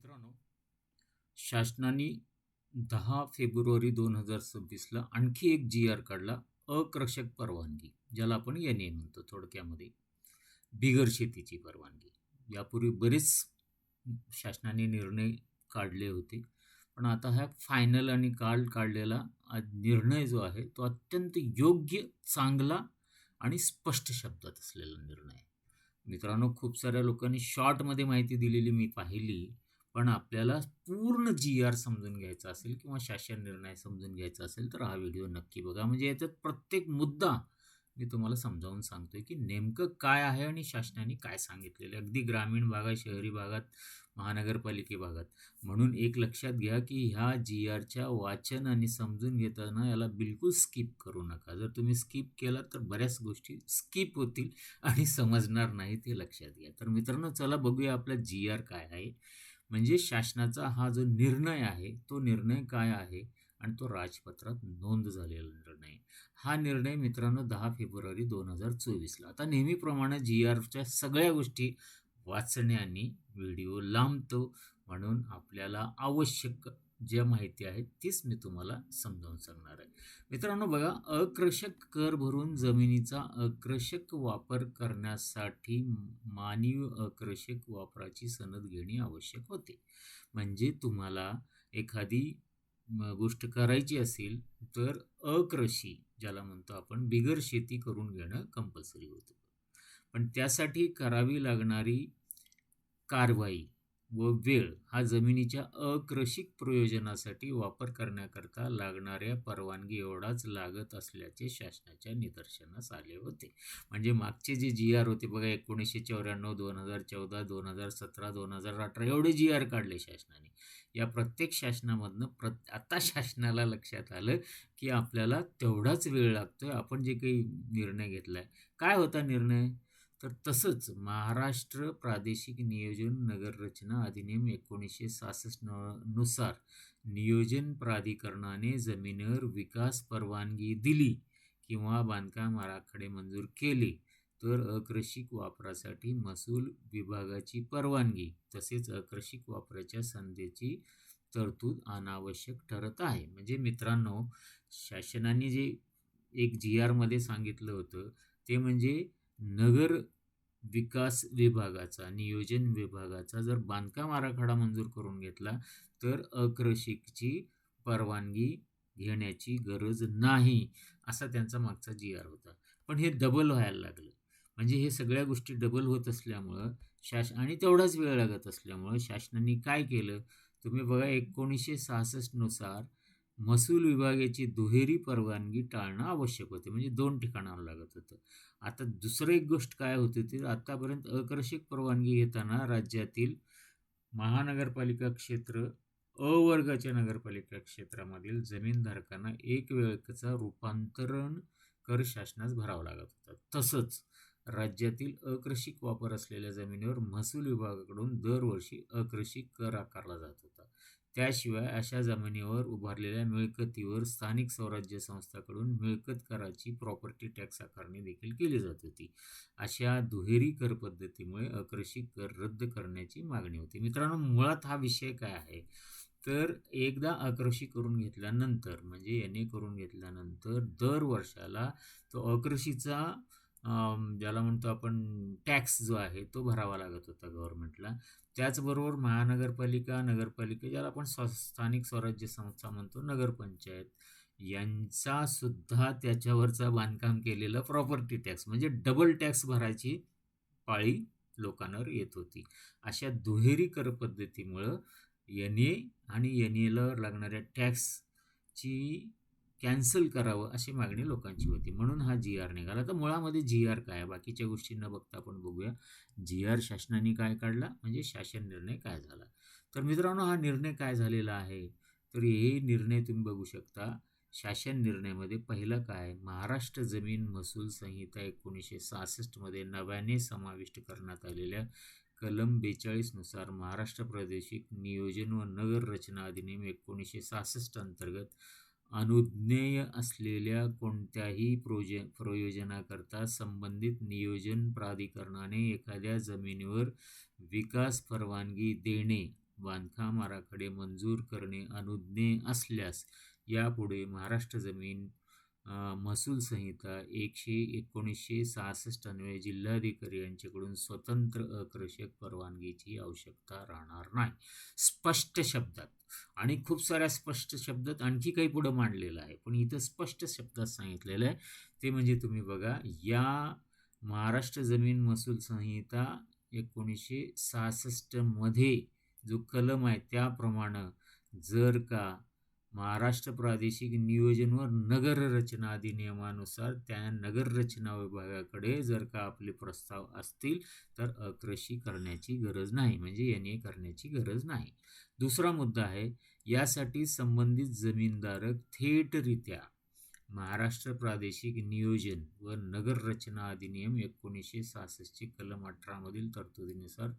मित्रांनो शासनाने दहा फेब्रुवारी दोन हजार सव्वीसला आणखी एक जी आर काढला अकृषक परवानगी ज्याला आपण एन ए म्हणतो थोडक्यामध्ये. बिगर शेतीची परवानगी. यापूर्वी बरेच शासनाने निर्णय काढले होते पण आता हा फायनल आणि काल काढलेला निर्णय जो आहे तो अत्यंत योग्य चांगला आणि स्पष्ट शब्दात असलेला निर्णय मित्रांनो खूप साऱ्या लोकांनी शॉर्टमध्ये माहिती दिलेली मी पाहिली पण आपल्याला पूर्ण जी आर समजून घ्यायचा असेल किंवा शासन निर्णय समजून घ्यायचा असेल तर हा व्हिडिओ नक्की बघा. म्हणजे याच्यात प्रत्येक मुद्दा मी तुम्हाला समजावून सांगतोय की नेमकं काय आहे आणि शासनाने काय सांगितलेलं आहे. अगदी ग्रामीण भागात शहरी भागात महानगरपालिके भागात. म्हणून एक लक्षात घ्या की ह्या जी आरच्या वाचन आणि समजून घेताना याला बिलकुल स्किप करू नका. जर तुम्ही स्किप केला तर बऱ्याच गोष्टी स्किप होतील आणि समजणार नाही ते लक्षात घ्या. तर मित्रांनो चला बघूया आपला जी आर काय आहे. म्हणजे शासनाचा हा जो निर्णय आहे तो निर्णय काय आहे आणि तो राजपत्रात नोंद झालेला निर्णय. हा निर्णय मित्रांनो दहा फेब्रुवारी दोन हजार चोवीसला. आता नेहमीप्रमाणे जी आरच्या सगळ्या गोष्टी वाचण्याने व्हिडिओ लांबतो म्हणून आपल्याला आवश्यक ज्या माहिती आहे तीच मी तुम्हाला समजावून सांगणार आहे. मित्रांनो बघा अकृषक कर भरून जमिनीचा अकृषक वापर करण्यासाठी मानवी अकृषक वापराची सनद घेणे आवश्यक होते. म्हणजे तुम्हाला एखादी गोष्ट करायची असेल तर अकृषी ज्याला म्हणतो आपण बिगर शेती करून घेणं कंपल्सरी होतं. पण त्यासाठी करावी लागणारी कारवाई व वेळ हा जमिनीच्या अकृषिक प्रयोजनासाठी वापर करण्याकरता लागणाऱ्या परवानगी एवढाच लागत असल्याचे शासनाच्या निदर्शनास आले होते. म्हणजे मागचे जे जी आर होते बघा एकोणीसशे चौऱ्याण्णव दोन हजार चौदा दोन हजार सतरा दोन हजार अठरा एवढे जी आर काढले शासनाने. या प्रत्येक शासनामधनं प्र आता शासनाला लक्षात आलं की आपल्याला तेवढाच वेळ लागतो आहे आपण जे काही निर्णय घेतला आहे काय होता निर्णय? तर तसंच महाराष्ट्र प्रादेशिक नियोजन नगररचना अधिनियम एकोणीसशे सहासष्टनुसार नियोजन प्राधिकरणाने जमिनीवर विकास परवानगी दिली किंवा बांधकाम आराखडे मंजूर केले तर अकृषिक वापरासाठी महसूल विभागाची परवानगी तसेच अकृषिक वापराच्या संधीची तरतूद अनावश्यक ठरत आहे. म्हणजे मित्रांनो शासनाने जे एक जी आरमध्ये सांगितलं होतं ते म्हणजे नगर विकास विभागाचा नियोजन विभागाचा जर बांधकाम आराखडा मंजूर करून घेतला तर अकृषिकची परवानगी घेण्याची गरज नाही असा त्यांचा मागचा जी आर होता. पण हे डबल व्हायला लागलं. म्हणजे हे सगळ्या गोष्टी डबल होत असल्यामुळं शास आणि तेवढाच वेळ लागत असल्यामुळं शासनाने काय केलं? तुम्ही बघा एकोणीसशे सहासष्टनुसार महसूल विभागाची दुहेरी परवानगी टाळणं आवश्यक होते. म्हणजे दोन ठिकाणावर लागत होतं. आता दुसरं एक गोष्ट काय होती ती आत्तापर्यंत अकृषिक परवानगी घेताना राज्यातील महानगरपालिका क्षेत्र अ वर्गाच्या नगरपालिका क्षेत्रामधील जमीनधारकांना एक वेळचा रूपांतरण कर शासनास भरावा लागत होता. तसंच राज्यातील अकृषिक वापर असलेल्या जमिनीवर महसूल विभागाकडून दरवर्षी अकृषिक कर आकारला जात होता. त्याशिवाय अशा जमिनीवर उभारलेल्या मिळकतीवर स्थानिक स्वराज्य संस्थाकडून मिळकत कराची प्रॉपर्टी टॅक्स आकारणी देखील केली जात होती. अशा दुहेरी कर पद्धतीमुळे अकृषिक कर रद्द करण्याची मागणी होती. मित्रांनो मुळात हा विषय काय आहे? तर एकदा अकृषी करून घेतल्यानंतर म्हणजे याने करून घेतल्यानंतर दर वर्षाला तो अकृषीचा ज्याला म्हणतो आपण टॅक्स जो आहे तो भरावा लागत होता गव्हर्मेंटला त्याचबरोबर महानगरपालिका नगरपालिका ज्याला आपण स्व स्थानिक स्वराज्य संस्था म्हणतो नगरपंचायत यांचा सुद्धा त्याच्यावरचा बांधकाम केलेलं प्रॉपर्टी टॅक्स म्हणजे डबल टॅक्स भरायची पाळी लोकांवर येत होती. अशा दुहेरी कर पद्धतीमुळं एन ए आणि एन एला लागणाऱ्या टॅक्सची कॅन्सल करावं अशी मागणी लोकांची होती. म्हणून हा जी आर निघाला. तर मुळामध्ये जी आर काय बाकीच्या गोष्टी न बघता आपण बघूया. जी आर शासनाने काय काढला? म्हणजे शासन निर्णय काय झाला? तर मित्रांनो हा निर्णय काय झालेला आहे? तर हे निर्णय तुम्ही बघू शकता. शासन निर्णयामध्ये पहिलं काय? महाराष्ट्र जमीन महसूल संहिता एकोणीसशे सहासष्टमध्ये नव्याने समाविष्ट करण्यात आलेल्या कलम बेचाळीसनुसार महाराष्ट्र प्रादेशिक नियोजन व नगर रचना अधिनियम एकोणीसशे सहासष्ट अंतर्गत अनुज्ञेय असलेल्या कोणत्याही प्रोजे प्रयोजनाकरता संबंधित नियोजन प्राधिकरणाने एखाद्या जमिनीवर विकास परवानगी देणे बांधकाम आराखडे मंजूर करणे अनुज्ञेय असल्यास यापुढे महाराष्ट्र जमीन महसूल संहिता एकशे एकोणीसशे सहासष्ट अन्वये जिल्हाधिकारी यांच्याकडून स्वतंत्र अकृषक परवानगीची आवश्यकता राहणार नाही. स्पष्ट शब्दात आणि खूप साऱ्या स्पष्ट शब्दात आणखी काही पुढं मांडलेलं आहे. पण इथं स्पष्ट शब्दात सांगितलेलं आहे. ते म्हणजे तुम्ही बघा या महाराष्ट्र जमीन महसूल संहिता एकोणीसशे सहासष्टमध्ये जो कलम आहे त्याप्रमाणे जर का महाराष्ट्र प्रादेशिक नियोजन व नगररचना अधिनियमानुसार त्या नगररचना विभागाकडे जर का आपले प्रस्ताव असतील तर अकृषी करण्याची गरज नाही म्हणजे एन ए करण्याची गरज नाही. दुसरा मुद्दा आहे यासाठी संबंधित जमीनधारक थेटरित्या महाराष्ट्र प्रादेशिक नियोजन व नगररचना अधिनियम एकोणीसशे सहासष्टचे कलम अठरामधील तरतुदीनुसार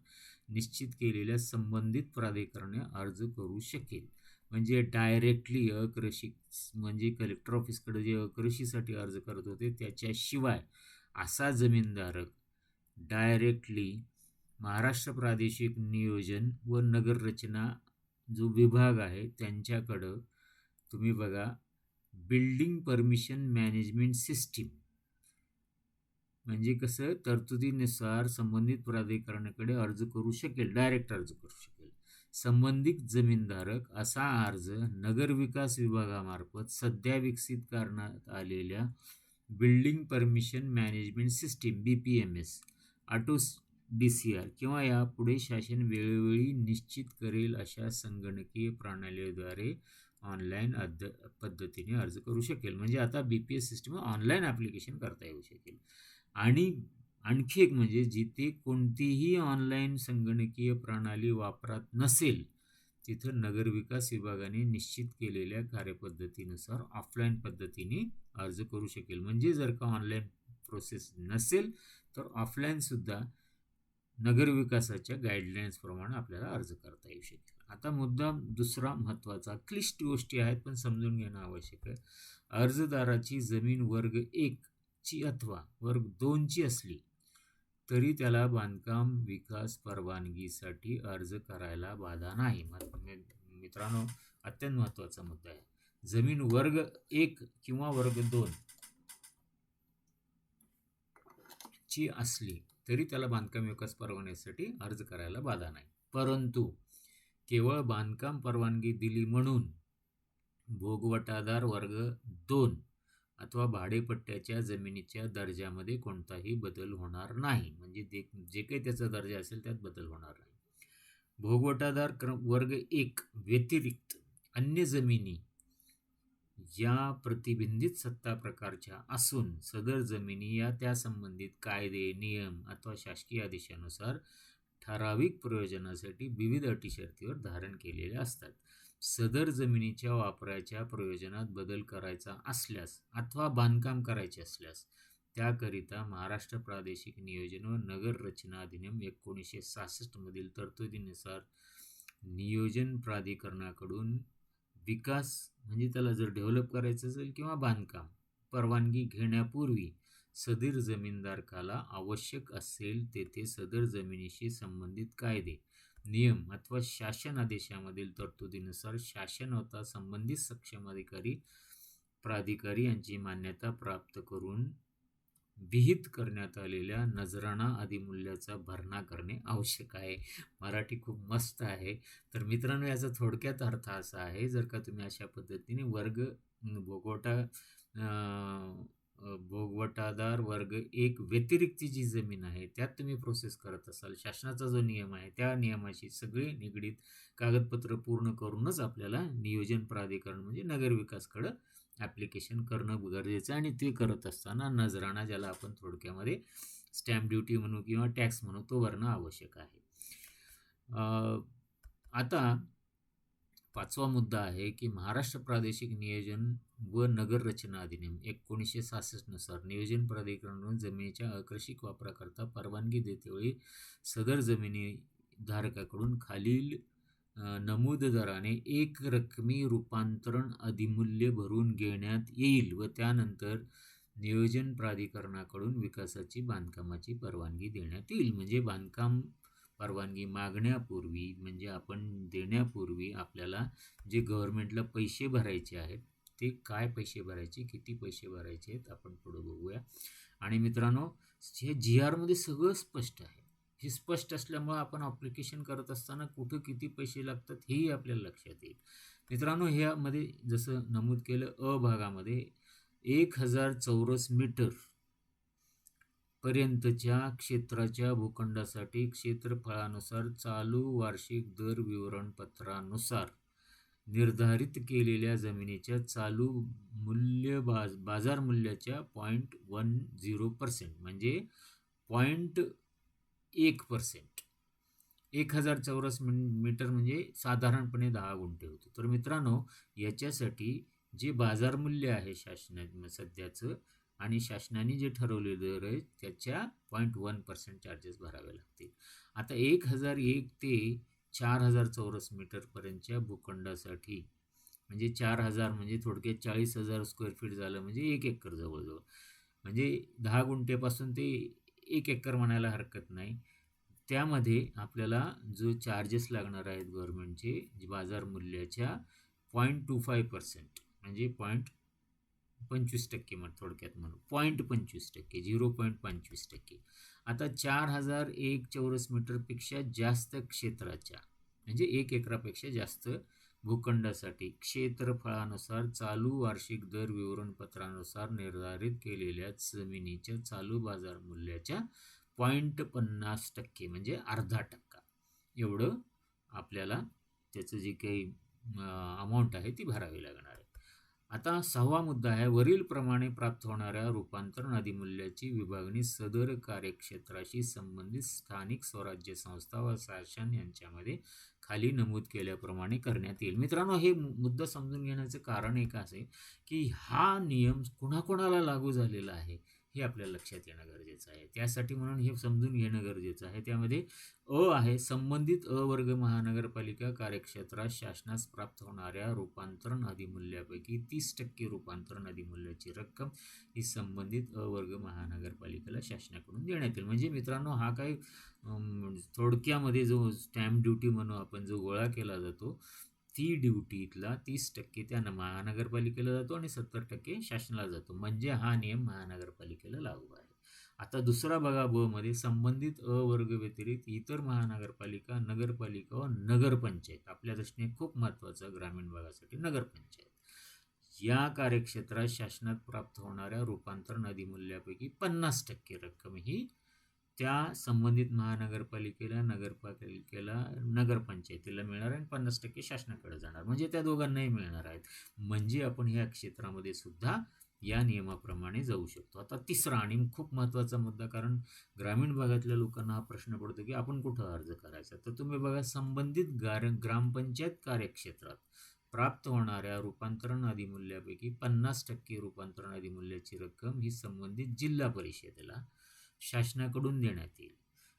निश्चित केलेल्या संबंधित प्राधिकरणे अर्ज करू शकेल. म्हणजे डायरेक्टली अकृषी म्हणजे कलेक्टर ऑफिसकडे जे अकृषीसाठी अर्ज करत होते त्याच्याशिवाय असा जमीनधारक डायरेक्टली महाराष्ट्र प्रादेशिक नियोजन व नगररचना जो विभाग आहे त्यांच्याकडं तुम्ही बघा बिल्डिंग परमिशन मॅनेजमेंट सिस्टीम. म्हणजे कसं तरतुदीनुसार संबंधित प्राधिकरणाकडे अर्ज करू शकेल डायरेक्ट अर्ज करू शकेल. संबंधित जमीनधारक असा अर्ज नगरविकास विभागामार्फत सध्या विकसित करण्यात आलेल्या building permission management system B P M S auto D C R किंवा यापुढे शासन वेळोवेळी निश्चित करेल अशा संगणकीय प्रणालीद्वारे ऑनलाईन अद्द पद्धतीने अर्ज करू शकेल. म्हणजे आता B P S system online application करता येऊ शकेल. आणि आणखी एक म्हणजे जिथे कोणतीही ऑनलाईन संगणकीय प्रणाली वापरात नसेल तिथं नगरविकास विभागाने निश्चित केलेल्या कार्यपद्धतीनुसार ऑफलाईन पद्धतीने अर्ज करू शकेल. म्हणजे जर का ऑनलाईन प्रोसेस नसेल तर ऑफलाईनसुद्धा नगरविकासाच्या गाईडलाईन्सप्रमाणे आपल्याला अर्ज करता येऊ शकेल. आता मुद्दा दुसरा महत्त्वाचा. क्लिष्ट गोष्टी आहेत पण समजून घेणं आवश्यक आहे. अर्जदाराची जमीन वर्ग एकची अथवा वर्ग दोनची असली तरी त्याला बांधकाम विकास परवानगीसाठी अर्ज करायला बाधा नाही. मित्रांनो अत्यंत महत्त्वाचा मुद्दा आहे. जमीन वर्ग एक किंवा वर्ग दोन ची असली तरी त्याला बांधकाम विकास परवान्यासाठी अर्ज करायला बाधा नाही. परंतु केवळ बांधकाम परवानगी दिली म्हणून भोगवटादार वर्ग दोन अथवा भाडेपट्ट्याच्या जमिनीच्या दर्जामध्ये कोणताही बदल होणार नाही. म्हणजे ते जे काही त्याचा दर्जा असेल त्यात बदल होणार नाही. भोगवटादार क्रम वर्ग एक व्यतिरिक्त अन्य जमिनी या प्रतिबंधित सत्ता प्रकारच्या असून सदर जमिनी या त्या संबंधित कायदे नियम अथवा शासकीय आदेशानुसार ठराविक प्रयोजनासाठी विविध अटी शर्तीवर धारण केलेल्या असतात. सदर जमिनीच्या वापराच्या प्रयोजनात बदल करायचा असल्यास अथवा बांधकाम करायचे असल्यास त्याकरिता महाराष्ट्र प्रादेशिक नियोजन व नगर रचना अधिनियम एकोणीसशे सहासष्टमधील तरतुदीनुसार नियोजन प्राधिकरणाकडून विकास म्हणजे त्याला जर डेव्हलप करायचं असेल किंवा बांधकाम परवानगी घेण्यापूर्वी सदर जमीनधारकाला आवश्यक असेल तेथे सदर जमिनीशी संबंधित कायदे नियम अथवा शासन आदेशामधील तरतुदीनुसार शासन होता संबंधित सक्षम अधिकारी प्राधिकारी यांची मान्यता प्राप्त करून विहित करण्यात आलेल्या नजराणा अधिमूल्याचा भरणा करणे आवश्यक आहे. मराठी खूप मस्त आहे. तर मित्रांनो याचा थोडक्यात अर्थ असा आहे जर का तुम्ही अशा पद्धतीने वर्ग भोगवटा भोगवटादार वर्ग एक व्यतिरिक्त जी जमीन आहे त्यात तुम्ही प्रोसेस करत असाल. शासनाचा जो नियम आहे त्या नियमाशी सगळे निगडीत कागदपत्र पूर्ण करूनच आपल्याला नियोजन प्राधिकरण म्हणजे नगरविकासकडं ॲप्लिकेशन करणं गरजेचं आहे आणि ते करत असताना नजराणा ज्याला आपण थोडक्यामध्ये स्टॅम्प ड्युटी म्हणू किंवा टॅक्स म्हणू तो भरणं आवश्यक आहे. आता पाचवा मुद्दा आहे की महाराष्ट्र प्रादेशिक नियोजन व नगर रचना अधिनियम एकोणीसशे सहासष्टनुसार नियोजन प्राधिकरण जमिनीच्या आकर्षिक वापराकरता परवानगी देतेवेळी सदर जमिनी धारकाकडून खालील नमूद दराने एक रकमी रूपांतरण अधिमूल्य भरून घेण्यात येईल व त्यानंतर नियोजन प्राधिकरणाकडून विकासाची बांधकामाची परवानगी देण्यात येईल. म्हणजे बांधकाम परवानगी मागण्यापूर्वी म्हणजे आपण देण्यापूर्वी आपल्याला जे गव्हर्मेंटला पैसे भरायचे आहेत ते काय पैसे भरायचे किती पैसे भरायचे आहेत आपण पुढं बघूया. आणि मित्रांनो हे जी आरमध्ये सगळं स्पष्ट आहे. हे स्पष्ट असल्यामुळं आपण ॲप्लिकेशन करत असताना कुठं किती पैसे लागतात हेही आपल्याला लक्षात येईल. मित्रांनो ह्यामध्ये जसं नमूद केलं अ भागामध्ये एक हजार चौरस मीटर पर्यंतच्या क्षेत्राच्या भूखंडासाठी क्षेत्रफळानुसार चालू वार्षिक दर विवरणपत्रानुसार निर्धारित केलेल्या जमिनीच्या चालू मूल्य बाज बाजार मूल्याच्या पॉईंट वन झिरो पर्सेंट म्हणजे पॉईंट एक पर्सेंट. एक हजार चौरस मीटर म्हणजे साधारणपणे दहा गुंठे होतो. तर मित्रांनो याच्यासाठी जे बाजार मूल्य आहे शासना सध्याचं आणि शासनाने जे ठरवलेलं दर आहे त्याच्या पॉईंट वन पर्सेंट चार्जेस भरावे लागतील. आता एक हजार एक ते चार हजार चौरस मीटरपर्यंतच्या भूखंडासाठी म्हणजे चार हजार म्हणजे थोडक्यात चाळीस हजार स्क्वेअर फीट झालं म्हणजे एक एकर जवळजवळ. म्हणजे दहा गुंठेपासून ते एक एकर म्हणायला हरकत नाही. त्यामध्ये आपल्याला जो चार्जेस लागणार आहेत गव्हर्मेंटचे बाजार मूल्याच्या पॉईंट टू फाय पर्सेंट म्हणजे पॉईंट पंचवीस टक्के म्हण थोडक्यात म्हणू. पॉईंट पंचवीस टक्के झिरो पॉईंट पंचवीस टक्के. आता चार हजार एक चौरस मीटरपेक्षा जास्त क्षेत्राच्या म्हणजे एक एकरापेक्षा जास्त भूखंडासाठी क्षेत्रफळानुसार चालू वार्षिक दर विवरणपत्रानुसार निर्धारित केलेल्या जमिनीच्या चालू बाजार मूल्याच्या पॉईंट पन्नास टक्के म्हणजे अर्धा टक्का. एवढं आपल्याला त्याचं जे काही अमाऊंट आहे ती भरावी लागणार आहे. आता सहावा मुद्दा आहे वरीलप्रमाणे प्राप्त होणाऱ्या रूपांतरण अधिमूल्याची विभागणी सदर कार्यक्षेत्राशी संबंधित स्थानिक स्वराज्य संस्था व शासन यांच्यामध्ये खाली नमूद केल्याप्रमाणे करण्यात येईल. मित्रांनो हे मुद्दा समजून घेण्याचं कारण एक असे की हा नियम कुणाकोणाला लागू झालेला आहे हे आपल्या लक्षात येणं गरजेचं आहे. त्यासाठी म्हणून हे समजून घेणं गरजेचं आहे. त्यामध्ये अ आहे संबंधित अ वर्ग महानगरपालिका कार्यक्षेत्रात शासनास प्राप्त होणाऱ्या रूपांतरण अधिमूल्यापैकी तीस टक्के रूपांतरण अधिमूल्याची रक्कम ही संबंधित अ वर्ग महानगरपालिकेला शासनाकडून देण्यात येईल. म्हणजे मित्रांनो हा काही थोडक्यामध्ये जो स्टॅम्प ड्युटी म्हणून आपण जो गोळा केला जातो ती ड्युटीतला तीस टक्के त्या महानगरपालिकेला जातो आणि सत्तर टक्के शासनाला जातो. म्हणजे हा नियम महानगरपालिकेला लागू आहे. आता दुसरा बघा ब मध्ये संबंधित अ वर्ग व्यतिरिक्त इतर महानगरपालिका नगरपालिका व नगरपंचायत. आपल्या दृष्टीने खूप महत्त्वाचं ग्रामीण भागासाठी नगरपंचायत. या कार्यक्षेत्रात शासनात प्राप्त होणाऱ्या रूपांतरण अधिमूल्यापैकी पन्नास टक्के रक्कम ही त्या संबंधित महानगरपालिकेला नगरपालिकेला नगरपंचायतीला मिळणार आणि पन्नास टक्के शासनाकडे जाणार. म्हणजे त्या दोघांनाही मिळणार आहेत. म्हणजे आपण ह्या क्षेत्रामध्ये सुद्धा या नियमाप्रमाणे जाऊ शकतो. आता तिसरा आणि खूप महत्त्वाचा मुद्दा कारण ग्रामीण भागातल्या लोकांना हा प्रश्न पडतो की आपण कुठं अर्ज करायचा? तर तुम्ही बघा संबंधित गार ग्रामपंचायत कार्यक्षेत्रात प्राप्त होणाऱ्या रूपांतरण अधिमूल्यापैकी पन्नास टक्के रूपांतरण अधिमूल्याची रक्कम ही संबंधित जिल्हा परिषदेला शासनाकडून देण्यात येईल.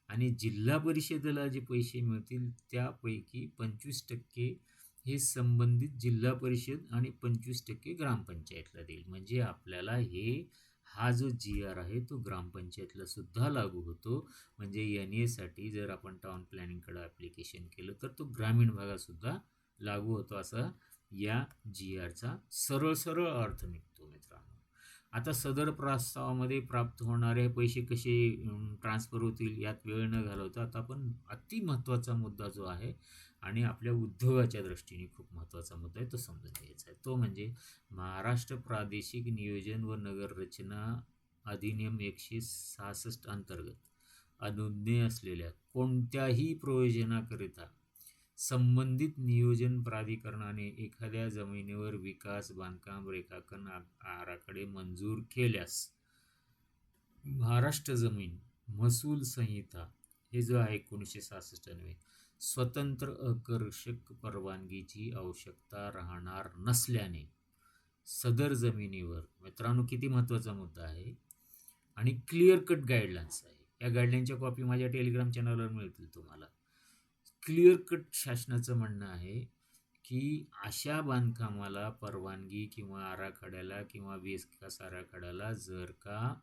आणि जिल्हा परिषदेला जे पैसे मिळतील त्यापैकी पंचवीस टक्के हे संबंधित जिल्हा परिषद आणि पंचवीस टक्के ग्रामपंचायतला देईल. म्हणजे आपल्याला हे हा जो जी आर आहे तो ग्रामपंचायतला सुद्धा लागू होतो. म्हणजे एन एसाठी जर आपण टाउन प्लॅनिंगकडं ॲप्लिकेशन केलं तर तो ग्रामीण भागातसुद्धा लागू होतो असा या जी आरचा सरळ सरळ अर्थ निघतो मित्रांनो. आता सदर प्रस्तावामध्ये प्राप्त होणारे पैसे कसे ट्रान्सफर होतील यात वेळ न घालवता आता आपण अति महत्त्वाचा मुद्दा जो आहे आणि आपल्या उद्योगाच्या दृष्टीने खूप महत्त्वाचा मुद्दा आहे तो समजून घ्यायचा आहे. तो म्हणजे महाराष्ट्र प्रादेशिक नियोजन व नगररचना अधिनियम एकशे सहासष्ट अंतर्गत अनुज्ञेय असलेल्या कोणत्याही प्रयोजनाकरिता संबंधित नियोजन प्राधिकरणाने एखाद्या जमिनीवर विकास बांधकाम रेखांकन आराखडे मंजूर केल्यास महाराष्ट्र जमीन महसूल संहिता हे जो आहे एकोणीसशे सहासष्ट स्वतंत्र आकर्षक परवानगीची आवश्यकता राहणार नसल्याने सदर जमिनीवर मित्रांनो किती महत्त्वाचा मुद्दा आहे आणि क्लिअर कट गाईडलाईन्स आहे. या गाईडलाईनच्या कॉपी माझ्या टेलिग्राम चॅनलवर मिळतील तुम्हाला. क्लिअर कट शासनाचं म्हणणं आहे की अशा बांधकामाला परवानगी किंवा आराखड्याला किंवा विकास आराखड्याला जर का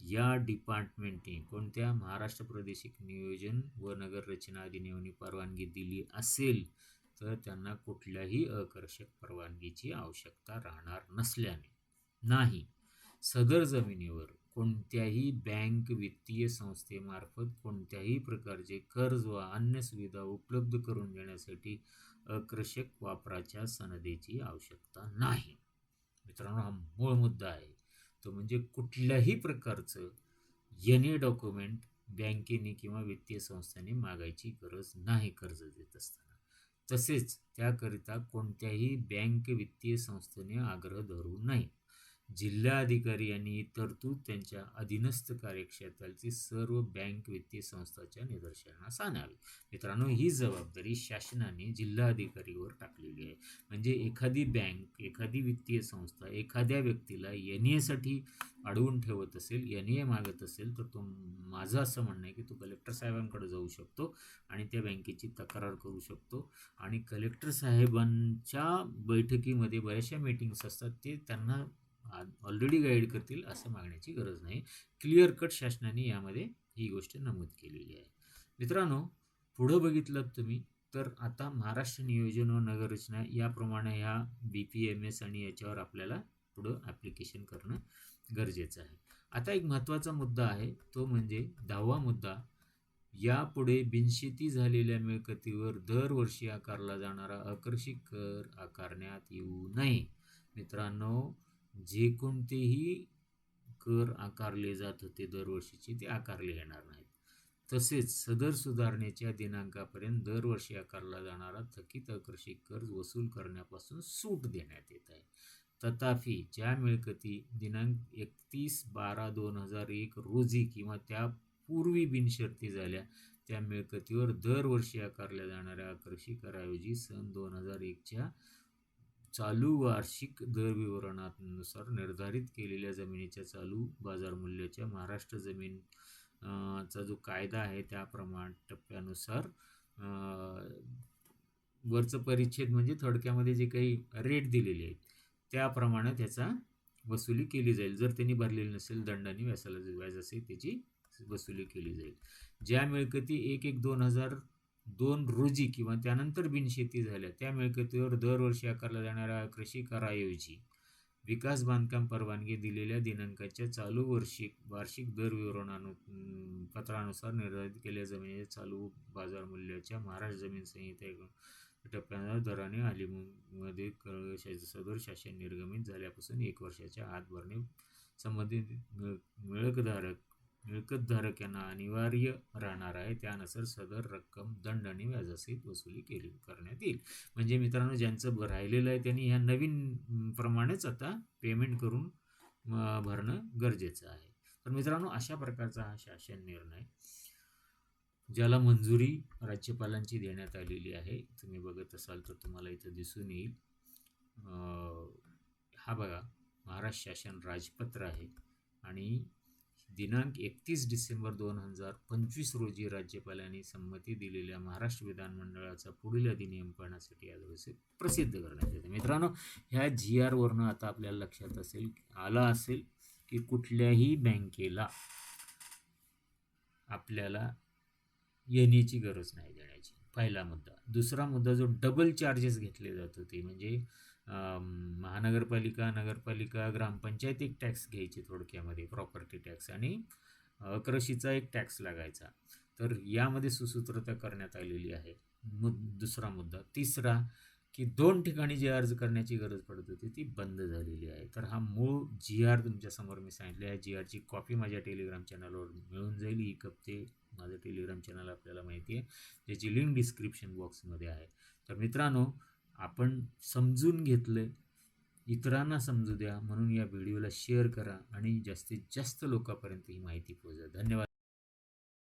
या डिपार्टमेंटने कोणत्या महाराष्ट्र प्रादेशिक नियोजन व नगर रचना अधिनियमाने परवानगी दिली असेल तर त्यांना कुठल्याही आकर्षक परवानगीची आवश्यकता राहणार नसल्याने. नाही. सदर जमिनीवर कोणत्याही बँक वित्तीय संस्थेमार्फत कोणत्याही प्रकारचे कर्ज व अन्य सुविधा उपलब्ध करून देण्यासाठी अकर्षक वापराच्या सनदेची आवश्यकता नाही. मित्रांनो हा मूळ मुद्दा आहे. तो म्हणजे कुठल्याही प्रकारचं एनी डॉक्युमेंट बँकेने किंवा वित्तीय संस्थेने मागायची गरज नाही कर्ज देत असताना. तसेच त्याकरिता कोणत्याही बँक वित्तीय संस्थेने आग्रह धरू नये. जिल्हाधिकारी यांनी ही तरतूद त्यांच्या अधीनस्थ कार्यक्षेत्रातील सर्व बँक वित्तीय संस्थांच्या निदर्शनास आणावी. मित्रांनो ही जबाबदारी शासनाने जिल्हाधिकारीवर टाकलेली आहे. म्हणजे एखादी बँक एखादी वित्तीय संस्था एखाद्या व्यक्तीला एन एसाठी अडवून ठेवत असेल एन ए मागत असेल तर तो माझं असं म्हणणं आहे की तो कलेक्टर साहेबांकडे जाऊ शकतो आणि त्या बँकेची तक्रार करू शकतो. आणि कलेक्टर साहेबांच्या बैठकीमध्ये बऱ्याचशा मीटिंग्स असतात ते त्यांना ऑलरेडी गाईड करतील असं मागण्याची गरज नाही. क्लिअर कट शासनाने यामध्ये ही गोष्ट नमूद केलेली आहे. मित्रांनो पुढं बघितलं तुम्ही तर आता महाराष्ट्र नियोजन व नगररचना याप्रमाणे ह्या बी पी एम एस आणि याच्यावर आपल्याला पुढं ॲप्लिकेशन करणं गरजेचं आहे. आता एक महत्त्वाचा मुद्दा आहे तो म्हणजे दहावा मुद्दा. यापुढे बिनशेती झालेल्या मिळकतीवर दरवर्षी आकारला जाणारा आकर्षित कर आकारण्यात येऊ नये. मित्रांनो जे कोणतेही कर आकारले जात होते दरवर्षीचे ते आकारले येणार नाहीत. तसेच सदर सुधारणेच्या दिनांकापर्यंत दरवर्षी आकारला जाणारा थकीत आकर्षित कर वसूल करण्यापासून सूट देण्यात येत आहे. तथापि ज्या मिळकती दिनांक एकतीस बारा दोन हजार एक रोजी किंवा त्यापूर्वी बिनशर्ती झाल्या त्या मिळकतीवर दरवर्षी आकारल्या जाणाऱ्या आकर्षी कराऐवजी सन दोन हजार एकच्या चालू वार्षिक दर विवरणानुसार निर्धारित केलेल्या जमिनीच्या चालू बाजार मूल्याच्या महाराष्ट्र जमीन चा जो कायदा आहे त्याप्रमाण टप्प्यानुसार वरचं परिच्छेद म्हणजे थोडक्यामध्ये जे काही रेट दिलेले आहेत त्याप्रमाणे त्याचा वसुली केली जाईल. जर त्यांनी भरलेली नसेल दंडाने व्यासाला व्याज असेल त्याची वसुली केली जाईल. ज्या मिळकती एक एक दोन हजार दोन रोजी किंवा त्यानंतर बिनशेती झाल्या. त्या मिळकतीवर दरवर्षी आकारला जाणाऱ्या कृषी कराऐवजी विकास बांधकाम परवानगी दिलेल्या दिनांकाच्या चालू वर्षिक वार्षिक दर विवरणानु पत्रानुसार निर्धारित केलेल्या जमिनीच्या चालू बाजार मूल्याच्या महाराष्ट्र जमीन संहिते टप्प्यावर दराने आलीमध्ये सदर शासन निर्गमित झाल्यापासून एक वर्षाच्या आत भरणे संबंधित मिळकधारक मिळकतधारक यांना अनिवार्य राहणार आहे. त्यानुसार सदर रक्कम दंड आणि व्याजासहित वसुली केली करण्यात येईल. म्हणजे मित्रांनो ज्यांचं राहिलेलं आहे त्यांनी ह्या नवीन प्रमाणेच आता पेमेंट करून भरणं गरजेचं आहे. तर मित्रांनो अशा प्रकारचा हा शासन निर्णय ज्याला मंजुरी राज्यपालांची देण्यात आलेली आहे तुम्ही बघत असाल तर तुम्हाला इथं दिसून येईल. हा बघा महाराष्ट्र शासन राजपत्र आहे आणि दिनांक एकतीस डिसेंबर दोन हजार पंचवीस रोजी राज्यपालांनी संमती दिलेल्या महाराष्ट्र विधानमंडळाचा पुढील अधिनियम पाहण्यासाठी याद्वारे प्रसिद्ध करण्यात येते. मित्रांनो ह्या जी आरवरनं आता आपल्याला लक्षात असेल आला असेल की कुठल्याही बँकेला आपल्याला येण्याची गरज नाही देण्याची. पहिला मुद्दा. दुसरा मुद्दा जो डबल चार्जेस घेतले जात होते म्हणजे महानगरपालिका नगरपालिका ग्रामपंचायत एक टॅक्स घ्यायची थोडक्यामध्ये प्रॉपर्टी टॅक्स आणि कृषीचा एक टॅक्स लागायचा. तर यामध्ये सुसूत्रता करण्यात आलेली आहे. मुद दुसरा मुद्दा तिसरा की दोन ठिकाणी जे अर्ज करण्याची गरज पडत होती ती बंद झालेली आहे. तर हा मूळ जी आर तुमच्यासमोर मी सांगितले आहे जी आरची कॉपी माझ्या टेलिग्राम चॅनलवर मिळून जाईल. ही कप्ते माझं टेलिग्राम चॅनल आपल्याला माहिती आहे ज्याची लिंक डिस्क्रिप्शन बॉक्समध्ये आहे. तर मित्रांनो आपण समजून घेतलं इतरांना समजू द्या म्हणून या व्हिडिओला शेअर करा आणि जास्तीत जास्त लोकांपर्यंत ही माहिती पोहोचा. धन्यवाद.